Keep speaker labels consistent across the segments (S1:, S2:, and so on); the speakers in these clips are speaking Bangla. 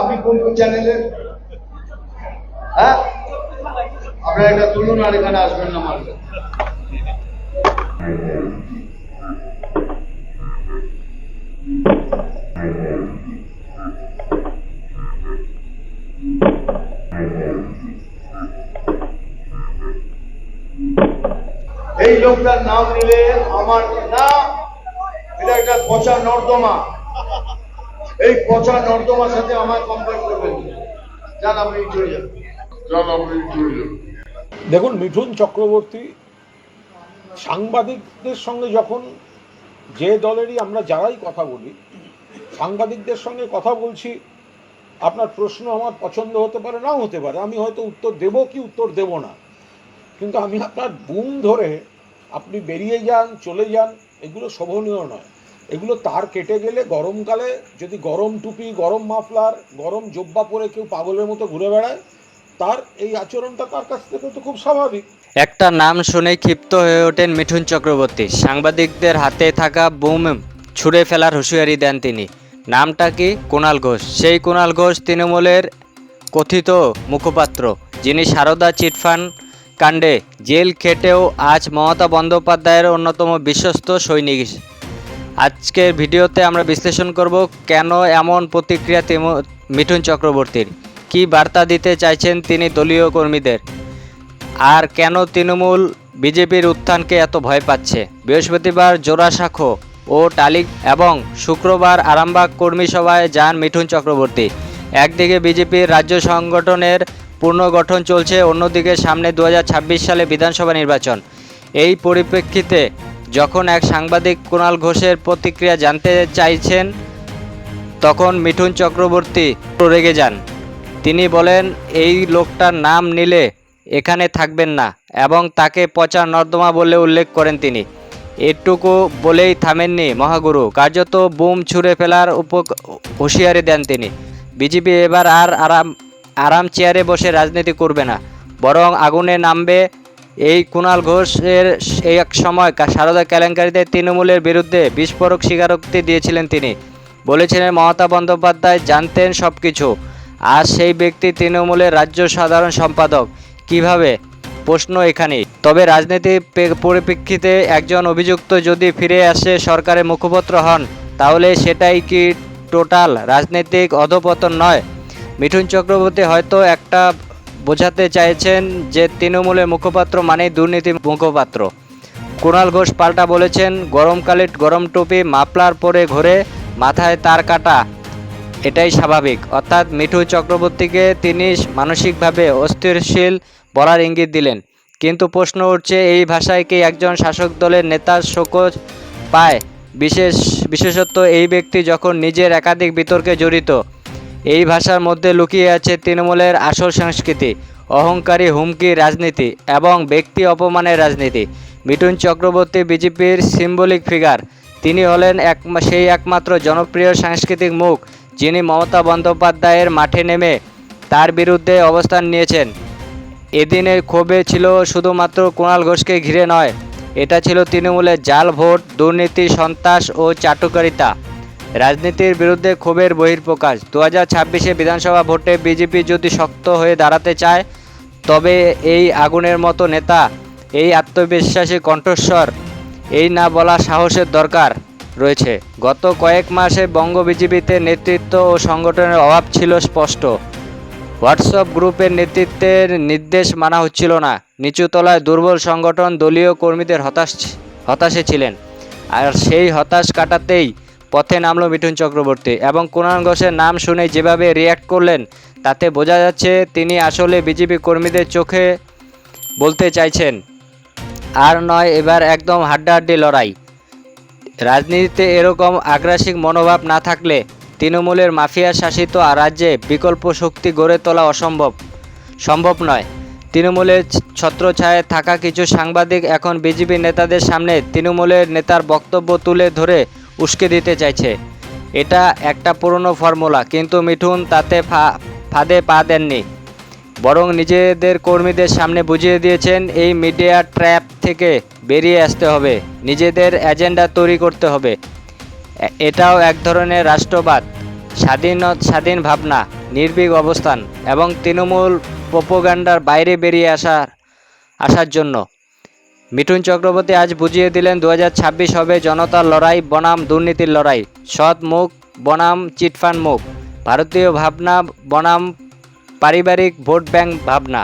S1: আপনি কোন কোন চ্যানেলের আপনারা এটা তুলুন আর এখানে আসবেন না মারবেন এই লোকটার নাম নিলে আমার না, এটা একটা পচা নর্দমা। এই পচা নর্দমার সাথে আমার কম্পেয়ার করবেন। না। যান আপনি চলে যান। যান আপনি চলে যান।
S2: দেখুন মিঠুন চক্রবর্তী সাংবাদিকদের সঙ্গে যখন যে দলেরই আমরা যারাই কথা বলি সাংবাদিকদের সঙ্গে কথা বলছি আপনার প্রশ্ন আমার পছন্দ হতে পারে নাও হতে পারে। আমি হয়তো উত্তর দেব কি উত্তর দেব না। কিন্তু আমি আপনার বুম ধরে আপনি বেরিয়ে যান চলে যান এগুলো শোভনীয় নয়। এগুলো তার কেটে গেলে গরমকালে যদি গরম টুপি, গরম মাফলার, গরম জব্বা পরে কেউ পাগলের মতো ঘুরে বেড়ায়, তার এই আচরণটা তার কাছ থেকে তো খুব স্বাভাবিক।
S3: একটা নাম শুনে ক্ষিপ্ত হয়ে ওঠেন মিঠুন চক্রবর্তী। সাংবাদিকদের হাতে থাকা বুম ছুঁড়ে ফেলার হুঁশিয়ারি দেন তিনি। নামটা কি? কুণাল ঘোষ। সেই কুণাল ঘোষ তৃণমূলের কথিত মুখপাত্র, যিনি সারদা চিটফান্ড কাণ্ডে জেল খেটেও আজ মমতা বন্দ্যোপাধ্যায়ের অন্যতম বিশ্বস্ত সৈনিক আজকের ভিডিওতে আমরা বিশ্লেষণ করব কেন এমন প্রতিক্রিয়া মিঠুন চক্রবর্তীর। কী বার্তা দিতে চাইছেন তিনি দলীয় কর্মীদের? আর কেন তৃণমূল বিজেপির উত্থানকে এত ভয় পাচ্ছে? বৃহস্পতিবার জোড়াসাঁখো ও টালিক এবং শুক্রবার আরামবাগ কর্মী সভায় যান মিঠুন চক্রবর্তী। একদিকে বিজেপির রাজ্য সংগঠনের পুনর্গঠন চলছে, অন্যদিকে সামনে দু হাজার ছাব্বিশ সালে বিধানসভা নির্বাচন। এই পরিপ্রেক্ষিতে যখন এক সাংবাদিক কুণাল ঘোষের প্রতিক্রিয়া জানতে চাইছেন, তখন মিঠুন চক্রবর্তী রেগে যান। তিনি বলেন, এই লোকটার নাম নিলে এখানে থাকবেন না এবং তাকে পচা নর্দমা বলে উল্লেখ করেন তিনি। এটুকু বলেই থামেননি মহাগুরু। কার্যত বুম ছুঁড়ে ফেলার উপ হুঁশিয়ারি দেন তিনি। বিজেপি এবার আর আরাম আরাম চেয়ারে বসে রাজনীতি করবে না, বরং আগুনে নামবে এই কুণাল ঘোষের এক সময় সারদা কেলেঙ্কারিতে তৃণমূলের বিরুদ্ধে বিস্ফোরক স্বীকারোক্তি দিয়েছিলেন তিনি। বলেছিলেন, মমতা বন্দ্যোপাধ্যায় জানতেন সব কিছু আর সেই ব্যক্তি তৃণমূলের রাজ্য সাধারণ সম্পাদক। কীভাবে? প্রশ্ন এখানেই। তবে রাজনীতির পরিপ্রেক্ষিতে একজন অভিযুক্ত যদি ফিরে আসে সরকারের মুখপত্র হন, তাহলে সেটাই কি টোটাল রাজনৈতিক অধপতন নয়? মিঠুন চক্রবর্তী হয়তো একটা বোঝাতে চাইছেন যে তৃণমূলের মুখপাত্র মানেই দুর্নীতি মুখপাত্র। কুণাল ঘোষ পাল্টা বলেছেন গরমকালে গরম টুপি, মাফলার পরে ঘোরে, মাথায় তার কাটা। এটাই স্বাভাবিক। অর্থাৎ মিঠু চক্রবর্তীকে তিনি মানসিকভাবে অস্থিরশীল বলার ইঙ্গিত দিলেন। কিন্তু প্রশ্ন উঠছে, এই ভাষায় কি একজন শাসক দলের নেতার শোকজ পায়? বিশেষ, বিশেষত এই ব্যক্তি যখন নিজের একাধিক বিতর্কে জড়িত। এই ভাষার মধ্যে লুকিয়ে আছে তৃণমূলের আসল সংস্কৃতি, অহংকারী হুমকি রাজনীতি এবং ব্যক্তি অপমানের রাজনীতি। মিঠুন চক্রবর্তী বিজেপির সিম্বলিক ফিগার তিনি হলেন এক, সেই একমাত্র জনপ্রিয় সাংস্কৃতিক মুখ, যিনি মমতা বন্দ্যোপাধ্যায়ের মাঠে নেমে তার বিরুদ্ধে অবস্থান নিয়েছেন। এদিনের ক্ষোভে ছিল শুধুমাত্র কুণাল ঘোষকে ঘিরে নয়, এটা ছিল তৃণমূলের জাল ভোট, দুর্নীতি, সন্ত্রাস ও চাটুকারিতা। রাজনীতির বিরুদ্ধে ক্ষোভের বহির্প্রকাশ দু হাজার ছাব্বিশে বিধানসভা ভোটে বিজেপি যদি শক্ত হয়ে দাঁড়াতে চায়, তবে এই আগুনের মতো নেতা, এই আত্মবিশ্বাসী কণ্ঠস্বর, এই না বলা সাহসের দরকার রয়েছে। গত কয়েক মাসে বঙ্গ বিজেপিতে নেতৃত্ব ও সংগঠনের অভাব ছিল স্পষ্ট। হোয়াটসঅ্যাপ গ্রুপের নেতৃত্বের নির্দেশ মানা হচ্ছিল না। নিচুতলায় দুর্বল সংগঠন দলীয় কর্মীদের হতাশ, হতাশে ছিলেন। আর সেই হতাশ কাটাতেই পথে নামলো মিঠুন চক্রবর্তী এবং কুণাল ঘোষের নাম শুনে যেভাবে রিয়্যাক্ট করলেন, তাতে বোঝা যাচ্ছে তিনি আসলে বিজেপি কর্মীদের চোখে বলতে চাইছেন। আর নয়, এবার একদম হাড্ডাহাড্ডি লড়াই। রাজনীতিতে এরকম আগ্রাসিক মনোভাব না থাকলে তৃণমূলের মাফিয়া শাসিত রাজ্যে বিকল্প শক্তি গড়ে তোলা অসম্ভব। সম্ভব নয়। তৃণমূলের ছত্রছায়ায় থাকা কিছু সাংবাদিক এখন বিজেপি নেতাদের সামনে তৃণমূলের নেতার বক্তব্য তুলে ধরে উস্কে দিতে চাইছে। এটা একটা পুরনো ফর্মুলা, কিন্তু মিঠুন তাতে ফাঁদে পা দেননি। বরং নিজেদের কর্মীদের সামনে বুঝিয়ে দিয়েছেন, এই মিডিয়া ট্র্যাপ থেকে বেরিয়ে আসতে হবে, নিজেদের এজেন্ডা তৈরি করতে হবে। এটাও এক ধরনের রাষ্ট্রবাদ, স্বাধীন স্বাধীন ভাবনা, নির্ভীক অবস্থান এবং তৃণমূল প্রোপোগান্ডার বাইরে বেরিয়ে আসার আসার জন্য। মিঠুন চক্রবর্তী আজ বুঝিয়ে দিলেন দু হাজার ছাব্বিশ হবে জনতার লড়াই, বনাম দুর্নীতির লড়াই। সৎ মুখ, বনাম চিটফান্ড মুখ। ভারতীয় ভাবনা, বনাম পারিবারিক ভোট ব্যাংক ভাবনা।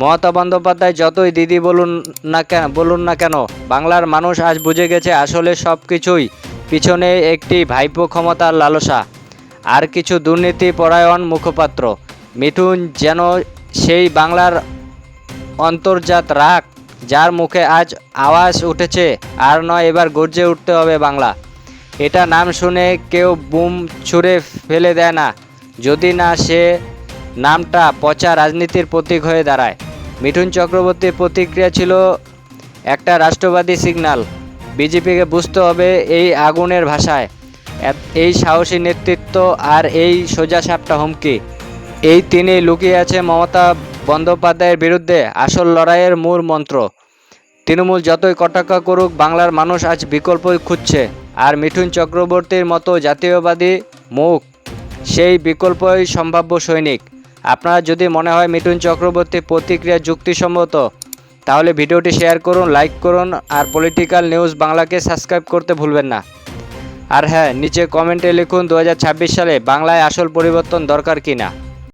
S3: মমতা বন্দ্যোপাধ্যায় যতই দিদি বলুন না কেন বলুন না কেন, বাংলার মানুষ আজ বুঝে গেছে আসলে সব কিছুই পিছনে একটি ভাইপো ক্ষমতার লালসা। আর কিছু দুর্নীতি পরায়ণ মুখপাত্র। মিঠুন যেন সেই বাংলার অন্তর্জাত রাগ যার মুখে আজ আওয়াজ উঠেছে, আর নয় এবার গর্জে উঠতে হবে বাংলা। এটা নাম শুনে কেউ বুম ছুঁড়ে ফেলে দেয় না, যদি না সে নামটা পচা রাজনীতির প্রতীক হয়ে দাঁড়ায়। মিঠুন চক্রবর্তীর প্রতিক্রিয়া ছিল একটা রাষ্ট্রবাদী সিগন্যাল বিজেপিকে বুঝতে হবে এই আগুনের ভাষায়। এই সাহসী নেতৃত্ব আর এই সোজা সাপটা হুমকি। এই তিনি লুকিয়ে আছে মমতা বন্দ্যোপাধ্যায়ের বিরুদ্ধে আসল লড়াইয়ের মূল মন্ত্র, তৃণমূল যতই কটাক্ষ করুক, বাংলার মানুষ আজ বিকল্প খুঁজছে। আর মিঠুন চক্রবর্তীর মতো জাতীয়বাদী মুখ, সেই বিকল্পই সম্ভাব্য সৈনিক। আপনার যদি মনে হয় মিঠুন চক্রবর্তীর প্রতিক্রিয়া যুক্তিসম্মত, তাহলে ভিডিওটি শেয়ার করুন, লাইক করুন, আর পলিটিক্যাল নিউজ বাংলাকে সাবস্ক্রাইব করতে ভুলবেন না। আর হ্যাঁ নিচে কমেন্টে লিখুন দু হাজার ছাব্বিশ সালে বাংলায় আসল পরিবর্তন দরকার কিনা।